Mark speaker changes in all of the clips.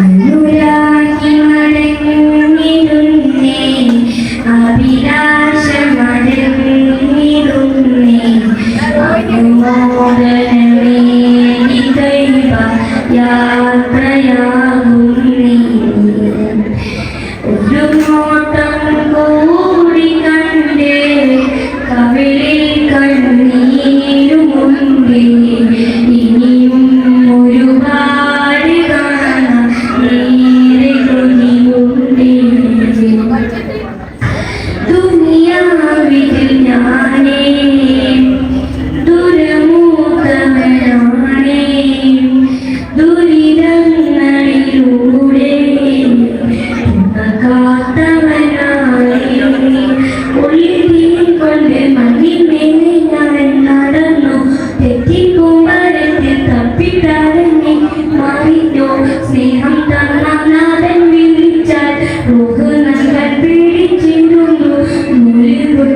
Speaker 1: അനുരാഗി മടങ്ങുന്നിരുന്നേ അഭിലാഷ മടങ്ങുന്നിരുന്നേ അനുമോദനമേനി ദൈവ യാത്രയാകുന്നേ. ഒരു മേലെ ഞാൻ നടന്നു തെറ്റിക്കുമ്പരത്തിൽ തപ്പിത്തരങ്ങി മാറിയോ സ്നേഹം തന്ന നാഥൻ വിളിച്ചാൽ റൂഹ് നമ്മൾ പിടിച്ചിരുന്നു. നൂൽ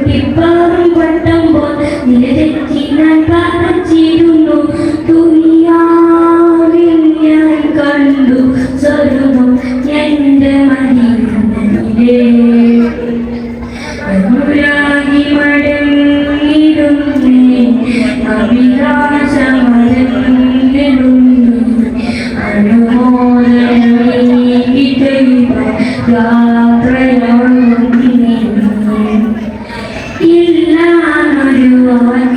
Speaker 1: إلا نجوى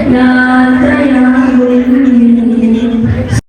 Speaker 1: Na na na.